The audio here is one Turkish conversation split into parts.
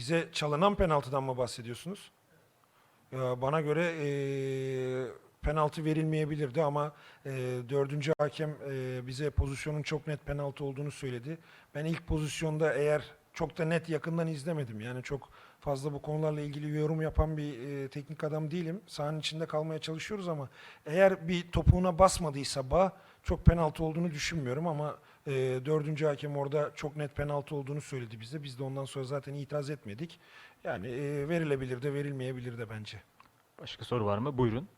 Bize çalınan penaltıdan mı bahsediyorsunuz? Ya bana göre eee, penaltı verilmeyebilirdi ama eee, dördüncü hakem eee, bize pozisyonun çok net penaltı olduğunu söyledi. Ben ilk pozisyonda eğer çok da net yakından izlemedim. Yani çok fazla bu konularla ilgili yorum yapan bir eee, teknik adam değilim. Sahanın içinde kalmaya çalışıyoruz ama eğer bir topuğuna basmadıysa bağ çok penaltı olduğunu düşünmüyorum ama eee dördüncü hakem orada çok net penaltı olduğunu söyledi bize. Biz de ondan sonra zaten itiraz etmedik. Yani eee, verilebilir de verilmeyebilir de bence. Başka soru var mı? Buyurun.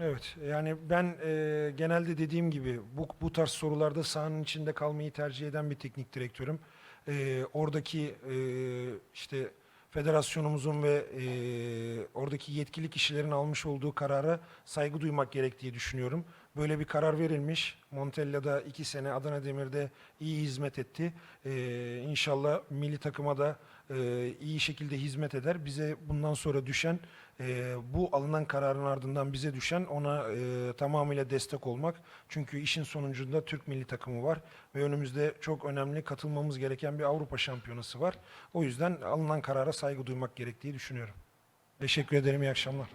Evet yani ben eee, genelde dediğim gibi bu, bu tarz sorularda sahanın içinde kalmayı tercih eden bir teknik direktörüm. Eee, oradaki eee, işte federasyonumuzun ve eee, oradaki yetkili kişilerin almış olduğu karara saygı duymak gerektiği düşünüyorum. Böyle bir karar verilmiş. Montella'da iki sene Adana Demir'de iyi hizmet etti. Eee inşallah milli takıma da eee, iyi şekilde hizmet eder. Bize bundan sonra düşen eee, bu alınan kararın ardından bize düşen ona eee, tamamıyla destek olmak. Çünkü işin sonucunda Türk milli takımı var ve önümüzde çok önemli katılmamız gereken bir Avrupa şampiyonası var. O yüzden alınan karara saygı duymak gerektiği düşünüyorum. Teşekkür ederim. İyi akşamlar.